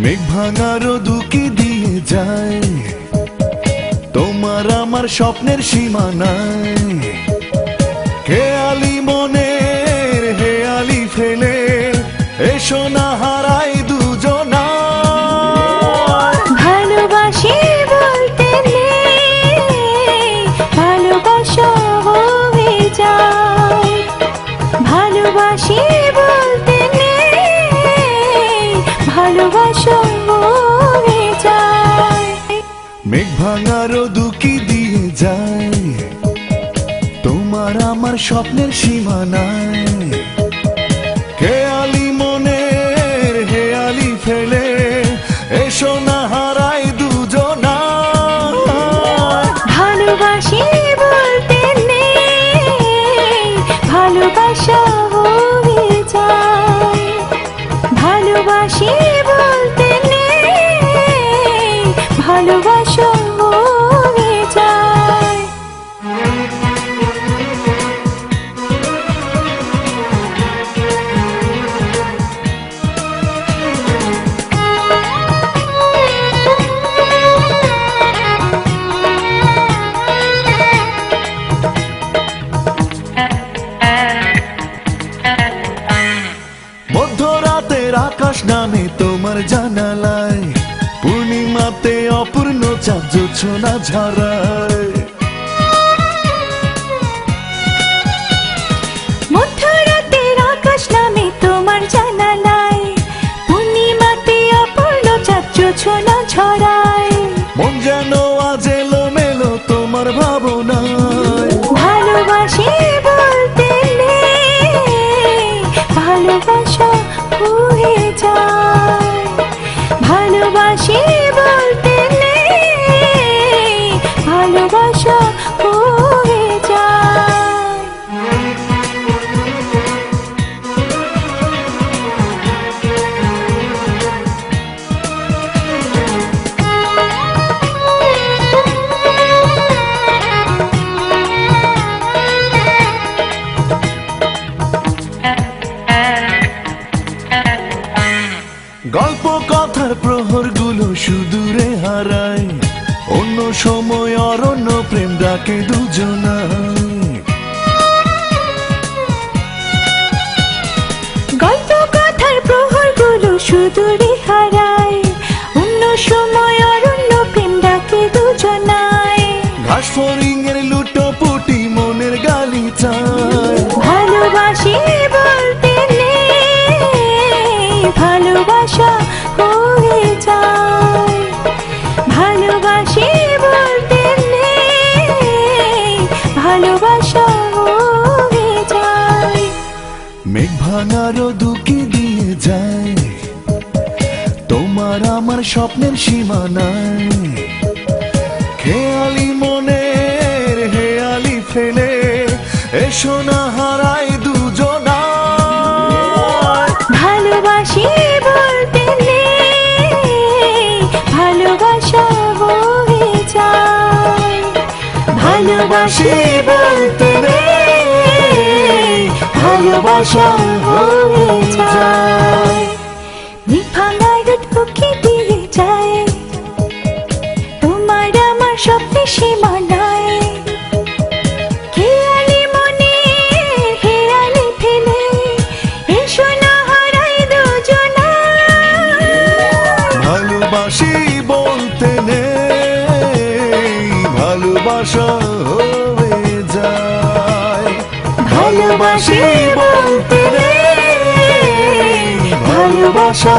মেঘ ভাঙার দুকি দিয়ে যায়। তোমার আমার স্বপ্নের সীমানায়। খেয়ালি মেঘ ভাঙার দুকি দিয়ে যায়। তোমার আমার স্বপ্নের সীমানায়। খেয়ালি মনের হেয়ালি ফেলে, এসো না হারাই ভালোবাসি ভালোবাসা ভালোবাসি আকাশ নামে তোমার জানালায়। পূর্ণিমাতে অপূর্ণ চাঁদ ছোনা ঝরায়। গল্প কথার প্রহরগুলো সুদূরে হারায়। অন্য সময় অরণ্য প্রেম ডাকে দুজনায়। গল্প কথার প্রহরগুলো সুদূরে হারায়। অন্য সময় অরণ্য প্রেম ডাকে দুজনায়। ঘাস ফরিং এর লুটো পুটি মনের গালি মেঘ ভাঙারও দুকি দিয়ে যায়। তোমার আমার স্বপ্নের সীমানায়। খেয়ালি মনের, হেয়ালি ফেলে, এসো না হারাই দুজনা। ভালোবাসি ভালোবাসা হয়ে ভালোবাসি বলতে হয়ে যায় দিয়ে যায় তোমার আমার স্বপ্নে সীমানায় খেয়ালি মনে হেয়ালি ফেলে এসো না হারাই বলতে নেই ভালোবাসি বলতে রে। ভালোবাসা